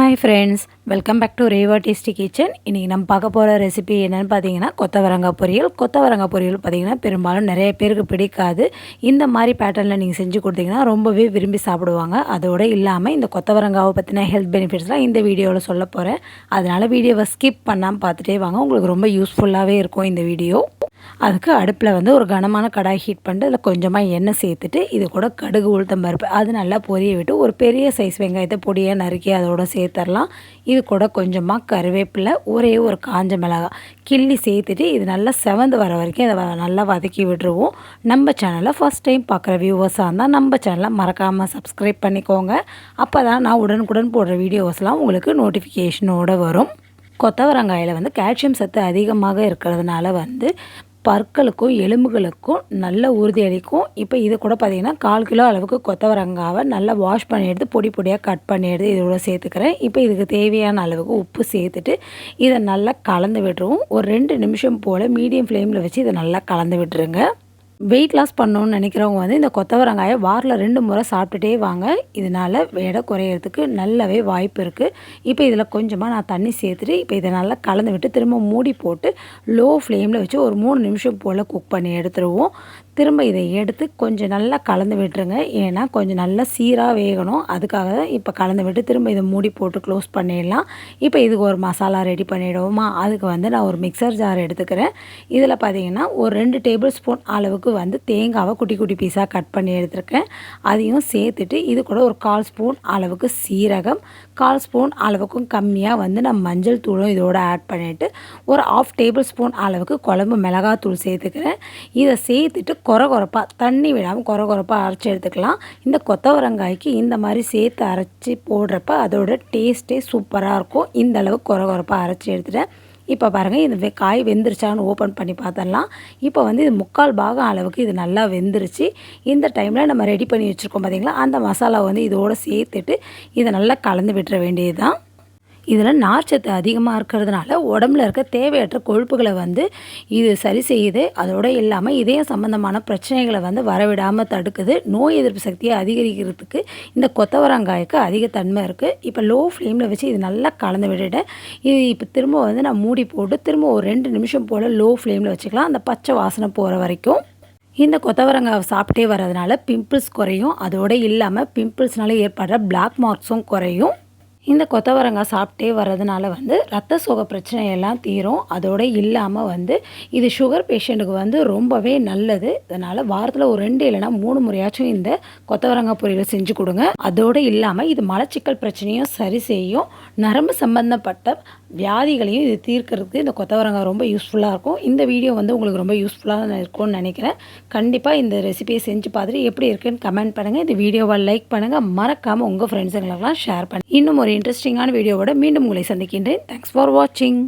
Hi friends welcome back to Reva tasty kitchen இன்றைக்கி நம்ம பார்க்க போகிற ரெசிபி என்னென்னு பார்த்தீங்கன்னா கொத்தவரங்காய் பொரியல். கொத்தவரங்காய் பொரியல் பார்த்திங்கன்னா பெரும்பாலும் நிறைய பேருக்கு பிடிக்காது. இந்த மாதிரி பேட்டர்னில் நீங்கள் செஞ்சு கொடுத்தீங்கன்னா ரொம்பவே விரும்பி சாப்பிடுவாங்க. அதோடு இல்லாமல் இந்த கொத்தவரங்காவை பற்றின ஹெல்த் பெனிஃபிட்ஸ்லாம் இந்த வீடியோவில் சொல்ல போகிறேன் அதனால் வீடியோவை ஸ்கிப் பண்ணாமல் பார்த்துட்டே வாங்க. உங்களுக்கு ரொம்ப யூஸ்ஃபுல்லாகவே இருக்கும் இந்த வீடியோ அதுக்கு அடுப்பில் வந்து ஒரு கனமான கடாய் ஹீட் பண்ணிட்டு அதில் கொஞ்சமாக எண்ணெய் சேர்த்துட்டு இது கூட கடுகு உளுத்தம் பருப்பு அது நல்லா பொரிய விட்டு ஒரு பெரிய சைஸ் வெங்காயத்தை பொடியாக நறுக்கி அதோட சேர்த்துடலாம். இது கூட கொஞ்சமாக கருவேப்பிலை ஒரே ஒரு காஞ்ச மிளகாய் கிள்ளி சேர்த்துட்டு இது நல்லா செவந்து வர வரைக்கும் அதை நல்லா வதக்கி விட்டுருவோம். நம்ம சேனலை ஃபஸ்ட் டைம் பார்க்குற வியூவர்ஸாக இருந்தால் நம்ம சேனலை மறக்காமல் சப்ஸ்கிரைப் பண்ணிக்கோங்க. அப்போ தான் நான் உடனுக்குடன் போடுற வீடியோஸ்லாம் உங்களுக்கு நோட்டிஃபிகேஷனோடு வரும். கொத்தவரங்காயில் வந்து கால்சியம் சத்து அதிகமாக இருக்கிறதுனால வந்து பற்களுக்கும் எலும்புகளுக்கும் நல்ல உறுதி அளிக்கும் இப்போ இது கூட பார்த்திங்கன்னா கால் கிலோ அளவுக்கு கொத்தவரங்காவை நல்லா வாஷ் பண்ணி எடுத்து பொடி பொடியாக கட் பண்ணி எடுத்து இதோட சேர்த்துக்கிறேன். இப்போ இதுக்கு தேவையான அளவுக்கு உப்பு சேர்த்துட்டு இதை நல்லா கலந்து விட்டுருவோம். ஒரு ரெண்டு நிமிஷம் போல் மீடியம் ஃப்ளேமில் வச்சு இதை நல்லா கலந்து விட்டுருங்க. வெயிட் லாஸ் பண்ணணும்னு நினைக்கிறவங்க வந்து இந்த கொத்தவரங்காயை வாரில் ரெண்டு முறை சாப்பிட்டுட்டே வாங்க. இதனால் எடை குறையிறதுக்கு நல்லாவே வாய்ப்பு இருக்குது இப்போ இதில் கொஞ்சமாக நான் தண்ணி சேர்த்துட்டு இப்போ இதை நல்லா கலந்து விட்டு திரும்ப மூடி போட்டு லோ ஃப்ளேமில் வச்சு ஒரு மூணு நிமிஷம் போல் குக் பண்ணி எடுத்துருவோம். திரும்ப இதை எடுத்து கொஞ்சம் நல்லா கலந்து விட்டுருங்க. ஏன்னா கொஞ்சம் நல்லா சீராக வேகணும். அதுக்காக தான் இப்போ கலந்து விட்டு திரும்ப இதை மூடி போட்டு க்ளோஸ் பண்ணிடலாம். இப்போ இதுக்கு ஒரு மசாலா ரெடி பண்ணிவிடுவோமா அதுக்கு வந்து நான் ஒரு மிக்சர் ஜார் எடுத்துக்கிறேன். இதில் பார்த்தீங்கன்னா ஒரு ரெண்டு டேபிள் ஸ்பூன் அளவுக்கு வந்து தேங்காவை குட்டி குட்டி பீஸாக கட் பண்ணி எடுத்துருக்கேன். அதையும் சேர்த்துட்டு இது கூட ஒரு கால் ஸ்பூன் அளவுக்கு சீரகம் கால் ஸ்பூன் அளவுக்கும் கம்மியாக வந்து நான் மஞ்சள் தூளும் இதோட ஆட் பண்ணிவிட்டு ஒரு ஆஃப் டேபிள் ஸ்பூன் அளவுக்கு குழம்பு மிளகாத்தூள் சேர்த்துக்கிறேன். இதை சேர்த்துட்டு கொர கொரப்பாக தண்ணி விடாமல் கொர கொரப்பாக அரைச்சி எடுத்துக்கலாம். இந்த கொத்தவரங்காய்க்கு இந்த மாதிரி சேர்த்து அரைச்சி போடுறப்ப அதோட டேஸ்ட்டே சூப்பராக இருக்கும். இந்த அளவுக்கு கொர கொரப்பாக அரைச்சி எடுத்துட்டேன். இப்போ பாருங்கள் இந்த காய் வெந்துருச்சான்னு ஓப்பன் பண்ணி பார்த்துடலாம் இப்போ வந்து இது முக்கால் பாகம் அளவுக்கு இது நல்லா வெந்துருச்சு. இந்த டைமில் நம்ம ரெடி பண்ணி வச்சுருக்கோம் பார்த்திங்களா அந்த மசாலா வந்து இதோடு சேர்த்துட்டு இதை நல்லா கலந்து விட்டுற வேண்டியது தான் இதில் நார்ச்சத்து அதிகமாக இருக்கிறதுனால உடம்புல இருக்க தேவையற்ற கொழுப்புகளை வந்து இது சரி செய்யுது. அதோடு இல்லாமல் இதயம் சம்மந்தமான பிரச்சனைகளை வந்து வரவிடாமல் தடுக்குது. நோய் எதிர்ப்பு சக்தியை அதிகரிக்கிறதுக்கு இந்த கொத்தவரங்காய்க்கு அதிக தன்மை இருக்குது இப்போ லோ ஃப்ளேமில் வச்சு இது நல்லா கலந்து விட்டுட்டேன். இது இப்போ திரும்ப வந்து நான் மூடி போட்டு திரும்ப ஒரு ரெண்டு நிமிஷம் போல் லோ ஃப்ளேமில் வச்சுக்கலாம். அந்த பச்சை வாசனை போகிற வரைக்கும். இந்த கொத்தவரங்காய் சாப்பிட்டே வர்றதுனால பிம்பிள்ஸ் குறையும். அதோடு இல்லாமல் பிம்பிள்ஸ்னால ஏற்படுற பிளாக் மார்க்ஸும் குறையும். இந்த கொத்தவரங்காய் சாப்பிட்டே வர்றதுனால வந்து ரத்த சோக பிரச்சனையெல்லாம் தீரும். அதோடு இல்லாமல் வந்து இது சுகர் பேஷண்ட்டுக்கு வந்து ரொம்பவே நல்லது. அதனால் வாரத்தில் ஒரு ரெண்டு இல்லைனா மூணு முறையாச்சும் இந்த கொத்தவரங்காய் பொரியல் செஞ்சு கொடுங்க. அதோடு இல்லாமல் இது மலச்சிக்கல் பிரச்சனையும் சரி செய்யும். நரம்பு சம்பந்தப்பட்ட வியாதிகளையும் இது தீர்க்கறதுக்கு இந்த கொத்தவரங்காய் ரொம்ப யூஸ்ஃபுல்லாக இருக்கும். இந்த வீடியோ வந்து உங்களுக்கு ரொம்ப யூஸ்ஃபுல்லாக இருக்கும்னு நினைக்கிறேன். கண்டிப்பாக இந்த ரெசிபியை செஞ்சு பார்த்துட்டு எப்படி இருக்குன்னு கமெண்ட் பண்ணுங்கள் இந்த வீடியோவை லைக் பண்ணுங்கள் மறக்காமல் உங்கள் ஃப்ரெண்ட்ஸுங்களுக்கெல்லாம் ஷேர் பண்ணுங்கள் இன்னும் ஒரு இன்ட்ரெஸ்டிங்கான வீடியோவோட மீண்டும் உங்களை சந்திக்கின்றேன். தேங்க்ஸ் ஃபார் வாட்சிங்